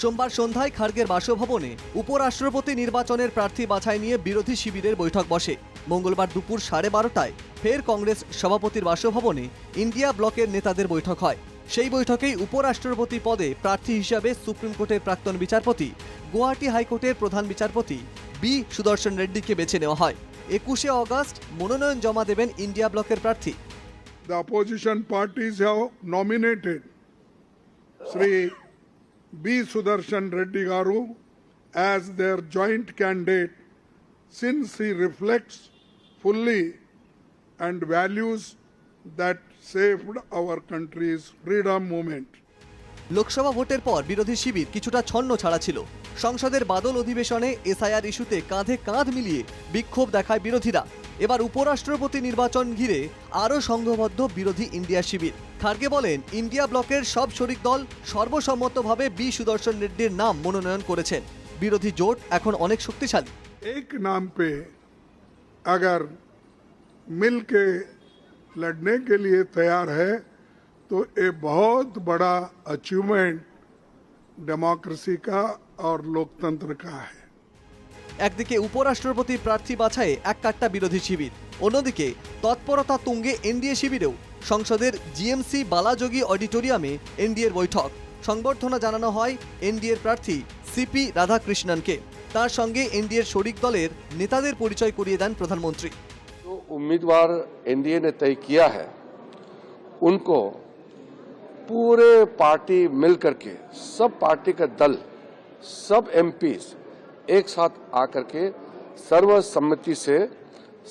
সোমবার সন্ধ্যায় খার্গের বাসভবনে উপরাষ্ট্রপতি নির্বাচনের প্রার্থী বাছাই নিয়ে বিরোধী শিবিরের বৈঠক বসে। মঙ্গলবার দুপুর সাড়ে বারোটায় ফের কংগ্রেস সভাপতির বাসভবনে ইন্ডিয়া ব্লকের নেতাদের বৈঠক হয়। সেই বৈঠকেই উপরাষ্ট্রপতি পদে প্রার্থী হিসাবে সুপ্রিম কোর্টের প্রাক্তন বিচারপতি, গুয়াহাটি হাইকোর্টের প্রধান বিচারপতি বি সুদর্শন রেড্ডিকে বেছে নেওয়া হয়। একুশে অগস্ট মনোনয়ন জমা দেবেন ইন্ডিয়া ব্লকের প্রার্থী। The opposition parties have nominated Sri B. Sudarshan Reddy Garu as their joint candidate since he reflects fully and values that saved our country's freedom movement. Lok Sabha ভোটের পর বিরোধী শিবির কিছুটা ছন্ন ছাড়া ছিল সংসদের বাদল অধিবেশনে এসআইআর ইস্যুতে কাঁধে কাঁধ মিলিয়ে বিক্ষোভ দেখায় বিরোধীরা এবার উপরাষ্ট্রপতি নির্বাচন ঘিরে আরও সংঘবদ্ধ বিরোধী ইন্ডিয়া শিবির খার্গে বলেন ইন্ডিয়া ব্লকের সব শরিক দল সর্বসম্মতভাবে বি সুদর্শন রেড্ডির নাম মনোনয়ন করেছেন বিরোধী জোট এখন অনেক শক্তিশালী एक नाम पे अगर मिल के लड़ने के लिए तैयार है तो ये बहुत बड़ा अचीवमेंट डेमोक्रेसी का और लोकतंत्र का है একদিকে উপরাষ্ট্রপতি প্রার্থী বাছাইয়ে এক কাট্টা বিরোধী শিবির অন্যদিকে তৎপরতা তুঙ্গে এনডিএ শিবিরেও সংসদের জিএমসি বালাযোগী অডিটোরিয়ামে এনডিএর বৈঠক সংবর্ধনা জানানো হয় এনডিএর প্রার্থী সিপি রাধাকৃষ্ণনকে তার সঙ্গে এনডিএর শরিক দলের নেতাদের পরিচয় করিয়ে দেন প্রধানমন্ত্রী जो उम्मीदवार एनडीए ने तय किया है उनको पूरे पार्टी मिल करके सब पार्टी का दल सब एमपीज एक साथ आकर के सर्वसम्मति से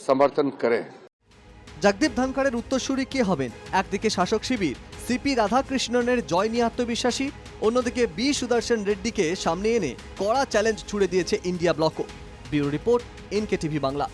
समर्थन करें জগদীপ ধনখড়ের উত্তরসূরি কে হবেন একদিকে শাসক শিবির সিপি রাধাকৃষ্ণনের জয় নিয়ে আত্মবিশ্বাসী অন্যদিকে বি সুদর্শন রেড্ডিকে সামনে এনে কড়া চ্যালেঞ্জ ছুড়ে দিয়েছে India ব্লকও bureau report NK TV Bangla